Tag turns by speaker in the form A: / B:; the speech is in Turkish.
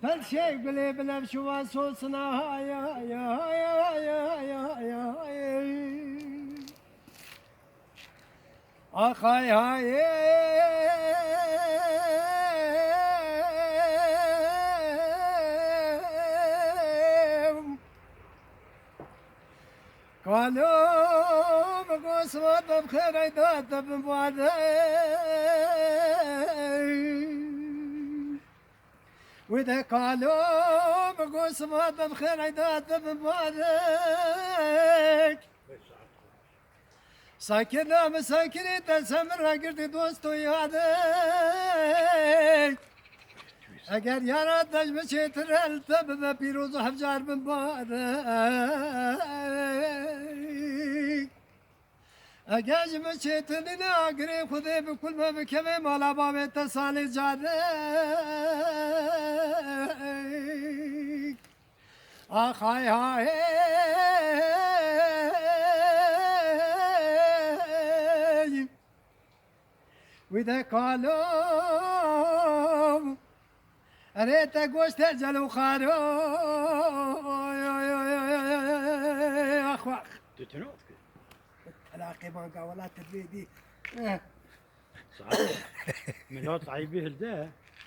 A: Fel şey bile bile şu var sosuna hay hay hay hay hay hay hay Ah hay hay قالوا بقوس وطب خير عداد بمبادئ وإذا قالوا بقوس وطب خير عداد بمبادئ ساكنة مساكنة تسمر قرد دوستو يادك اگر یارا دش بچه ترل تب به پیروز و هفجار من بارک اگر بچه تنین آگری خودی بکل ما بکمه مالا بابه تسالی جادک آخ هاي هاي وإذا قالوا ريتك واش تعجل وخارو أخ
B: وأخ. تتنوط
A: تلاقي ما ولا تدري
B: دي صعيب من هو صعيب به